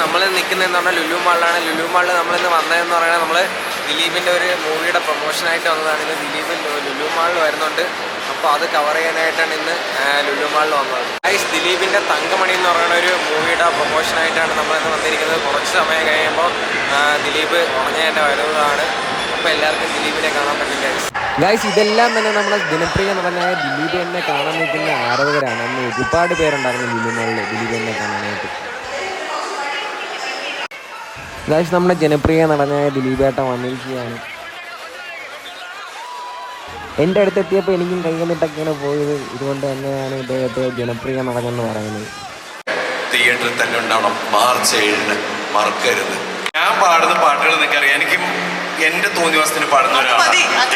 നമ്മൾ നിൽക്കുന്നതെന്ന് പറഞ്ഞാൽ ലുലു മാളിലാണ്. ലുലു മാളിൽ നമ്മളിന്ന് വന്നതെന്ന് പറയുന്നത് നമ്മൾ ദിലീപിന്റെ ഒരു മൂവിയുടെ പ്രൊമോഷനായിട്ട് വന്നതാണ്. ഇന്ന് ദിലീപ് ലുലു മാളിൽ വരുന്നുണ്ട്. അപ്പോൾ അത് കവർ ചെയ്യാനായിട്ടാണ് ഇന്ന് ലുലു മാളിൽ വന്നത്. ഗൈസ് ദിലീപിന്റെ തങ്കമണി എന്ന് പറയുന്ന ഒരു മൂവിയുടെ പ്രൊമോഷനായിട്ടാണ് നമ്മളിന്ന് വന്നിരിക്കുന്നത്. കുറച്ച് സമയം കഴിയുമ്പോൾ ദിലീപ് തന്നെ വരുന്നതാണ് അപ്പോൾ എല്ലാവർക്കും ദിലീപിനെ കാണാൻ പറ്റും ഗൈസ് ഇതെല്ലാം തന്നെ നമ്മുടെ ജനപ്രിയ നടനായ ദിലീപ് എന്നെ കാണാൻ നിൽക്കുന്ന ആരാധകരാണ്. അന്ന് ഒരുപാട് പേരുണ്ടായിരുന്നു മാളിൽ ദിലീപ് എന്നെ കാണാനായിട്ട് ഗൈസ് നമ്മുടെ ജനപ്രിയ നടനായ ദിലീപേട്ട വന്നിരിക്കുകയാണ്. എന്റെ അടുത്തെത്തിയപ്പോൾ എനിക്കും കൈ വന്നിട്ടൊക്കെയാണ് പോയത്. ഇതുകൊണ്ട് തന്നെയാണ് ഇദ്ദേഹത്തെ ജനപ്രിയ നടനെന്ന് പറയുന്നത്. തിയേറ്ററിൽ തന്നെ ഉണ്ടാവണം. മാർച്ച് ഏഴിന് മറക്കരുത്. ഞാൻ പാടുന്ന പാട്ടുകൾ നിങ്ങൾക്ക് അറിയാം എനിക്കും എന്റെ തോന്നിവാസത്തിന് പാടുന്ന ഒരാളാണ്.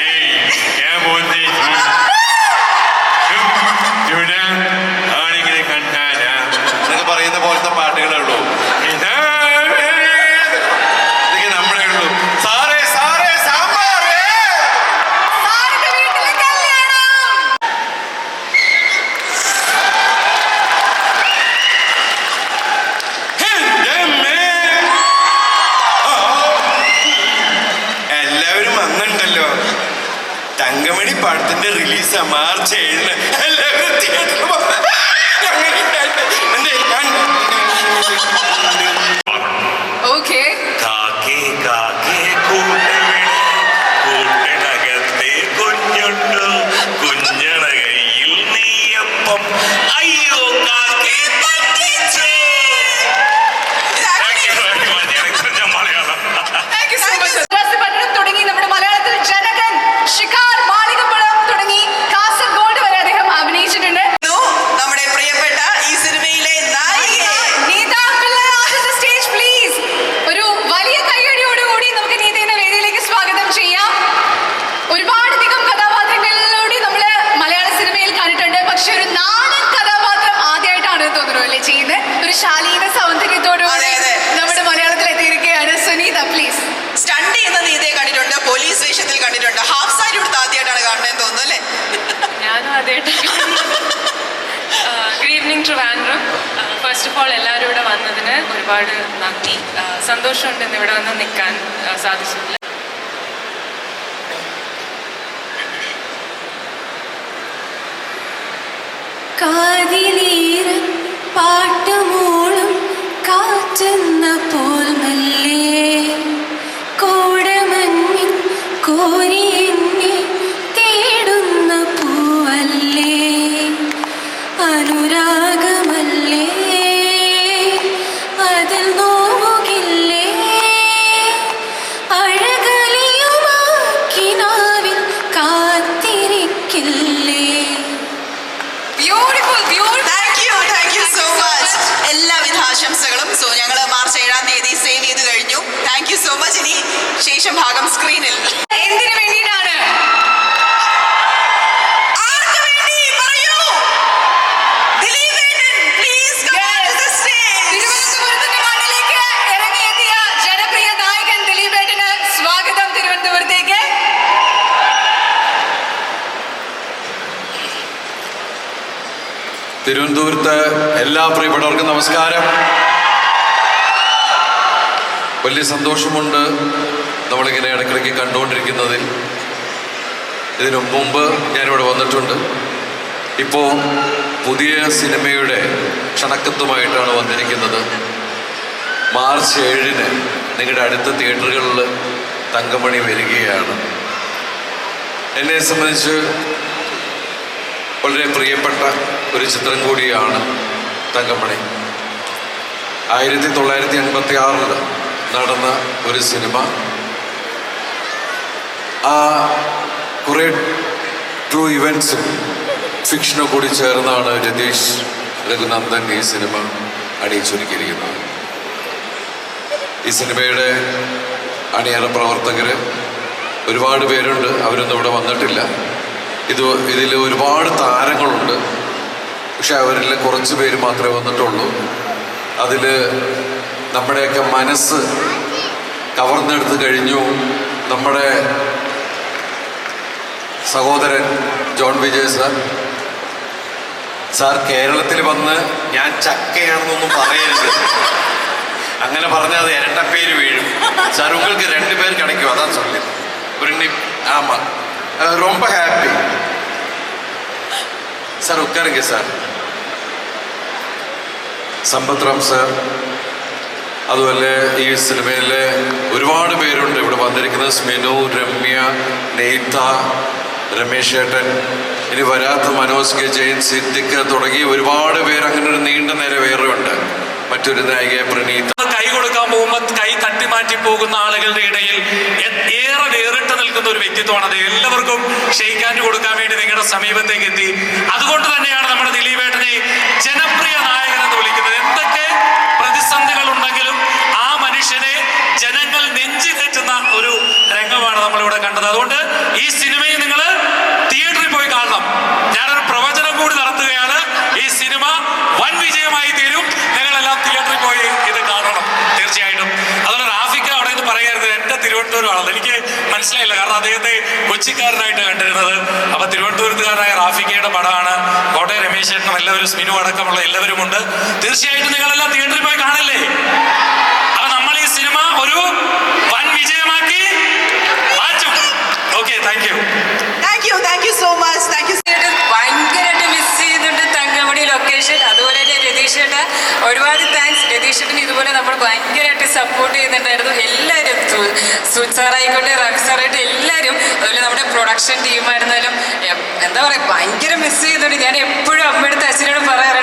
റിലീസ് റിലീസാ മാർച്ച് ഏഴിന്. എല്ലാവരും തിയേറ്ററിൽ ഓഫ് ഓൾ എല്ലാവരും ഇവിടെ വന്നതിന് ഒരുപാട് നന്ദി. സന്തോഷമുണ്ട് ഇന്ന് ഇവിടെ വന്ന് നിൽക്കാൻ സാധിച്ചിട്ടില്ല പാട്ടുമൂളും കാറ്റെന്ന പോൽ മെല്ലെ കോടമഞ്ഞിൻ കോരി തിരുവനന്തപുരത്തേക്ക്. തിരുവനന്തപുരത്ത് എല്ലാ പ്രിയപ്പെട്ടവർക്കും നമസ്കാരം. വലിയ സന്തോഷമുണ്ട് നമ്മളിങ്ങനെ ഇടയ്ക്കിടയ്ക്ക് കണ്ടുകൊണ്ടിരിക്കുന്നതിൽ ഇതിനു മുമ്പ് ഞാനിവിടെ വന്നിട്ടുണ്ട്. ഇപ്പോൾ പുതിയ സിനിമയുടെ ക്ഷണക്കത്തുമായിട്ടാണ് വന്നിരിക്കുന്നത്. മാർച്ച് ഏഴിന് നിങ്ങളുടെ അടുത്ത തിയേറ്ററുകളിൽ തങ്കമണി വരികയാണ്. എന്നെ സംബന്ധിച്ച് വളരെ പ്രിയപ്പെട്ട ഒരു ചിത്രം കൂടിയാണ് തങ്കമണി. ആയിരത്തി തൊള്ളായിരത്തി എൺപത്തി ആറിൽ നടന്ന ഒരു സിനിമ. ആ കുറേ ട്രൂ ഇവൻസും ഫിക്ഷനും കൂടി ചേർന്നാണ് രതീഷ് രഘുനന്ദൻ ഈ സിനിമ അണിയിച്ചൊരുക്കിയിരിക്കുന്നത്. ഈ സിനിമയുടെ അണിയറ പ്രവർത്തകർ ഒരുപാട് പേരുണ്ട്. അവരൊന്നും ഇവിടെ വന്നിട്ടില്ല. ഇത് ഇതിൽ ഒരുപാട് താരങ്ങളുണ്ട്. പക്ഷെ അവരിൽ കുറച്ച് പേര് മാത്രമേ വന്നിട്ടുള്ളൂ. അതിൽ നമ്മുടെയൊക്കെ മനസ്സ് കവർന്നെടുത്ത് കഴിഞ്ഞു. നമ്മുടെ സഹോദരൻ ജോൺ വിജയ് സാർ സാർ കേരളത്തിൽ വന്ന് ഞാൻ ചക്കയാണെന്നൊന്നും പറയരുത് അങ്ങനെ പറഞ്ഞാൽ അത് ഇരട്ട പേര് വീഴും സാർ உங்களுக்கு ரெண்டு பேர் கிடைக்கும் அதான் சொல்லு ஒரு நிப் ஆமாம் அஹ், ரொம்ப ஹாப்பி சார் உட்காருங்க சார் സമ്പത്രാം സാർ അതുപോലെ ഈ സിനിമയിലെ ഒരുപാട് പേരുണ്ട് ഇവിടെ വന്നിരിക്കുന്നത് സ്മിനു രമ്യ നെയ്ത്ത രമേശ് ഏട്ടൻ ഇനി വരാത്ത മനോജ് കെ ജയൻ സിദ്ദിഖ് തുടങ്ങി ഒരുപാട് പേര് അങ്ങനെ ഒരു നീണ്ട നിര വേറെ ഉണ്ട് മറ്റൊരു നായിക പ്രണീത. കൈ കൊടുക്കാൻ പോകുമ്പോൾ കൈ തട്ടി മാറ്റി പോകുന്ന ആളുകളുടെ ഇടയിൽ ഏറെ വേറിട്ട് നിൽക്കുന്ന ഒരു വ്യക്തിത്വമാണ് അത് എല്ലാവർക്കും ഷെയ്ക്കാൻഡ് കൊടുക്കാൻ വേണ്ടി നിങ്ങളുടെ സമീപത്തേക്ക് എത്തി. അതുകൊണ്ട് തന്നെയാണ് നമ്മുടെ ദിലീപേട്ടനെ ജനപ്രിയ നായകൻ എന്ന് വിളിക്കുന്നത്. എന്തൊക്കെ പ്രതിസന്ധികൾ ഉണ്ടെങ്കിലും ആ മനുഷ്യനെ ജനങ്ങൾ നെഞ്ചി തെറ്റുന്ന ഒരു രംഗമാണ് നമ്മളിവിടെ കണ്ടത്. അതുകൊണ്ട് ഈ സിനിമയെ നിങ്ങൾ തിയേറ്ററിൽ പോയി കാണണം ഞാനൊരു പ്രവചനം കൂടി നടത്തുകയാണ് ഈ സിനിമ വൻ വിജയമായി തീരും നിങ്ങളെല്ലാം തിയേറ്ററിൽ പോയി ഇത് കാണണം തീർച്ചയായിട്ടും അതുപോലെ റാഫിക്ക അവിടെ നിന്ന് പറയരുത് എന്റെ തിരുവനന്തപുരമാണെന്ന് എനിക്ക് മനസ്സിലായില്ല. കാരണം അദ്ദേഹത്തെ കൊച്ചിക്കാരനായിട്ട് കണ്ടിരുന്നത് അപ്പൊ തിരുവനന്തപുരത്തുകാരനായ റാഫിക്കയുടെ പടമാണ്. കോട്ടയം രമേശ് ചേട്ടനും എല്ലാവരും സ്മിനു അടക്കമുള്ള എല്ലാവരും ഉണ്ട്. തീർച്ചയായിട്ടും നിങ്ങളെല്ലാം തിയേറ്ററിൽ പോയി കാണല്ലേ? അപ്പൊ നമ്മൾ ഈ സിനിമ ഒരു വൻ വിജയമാക്കി മാറ്റും. Okay thank you thank you thank you so much thank you ഭയങ്കരമായിട്ട് മിസ് ചെയ്യുന്നുണ്ട് തങ്കമണി ലൊക്കേഷൻ അതുപോലെ തന്നെ രതീഷ് ചേട്ട ഒരുപാട് താങ്ക്സ് രതീഷ് ചേട്ടന് ഇതുപോലെ നമ്മൾ ഭയങ്കരമായിട്ട് സപ്പോർട്ട് ചെയ്യുന്നുണ്ടായിരുന്നു. സൂച് സാറായിക്കോട്ടെ റഫി സാറായിട്ട് എല്ലാവരും അതുപോലെ നമ്മുടെ പ്രൊഡക്ഷൻ ടീമായിരുന്നാലും എന്താ പറയുക ഭയങ്കര മിസ് ചെയ്തോണ്ട് ഞാൻ എപ്പോഴും അമ്മയുടെ തച്ചിനോട് പറയാറുണ്ട്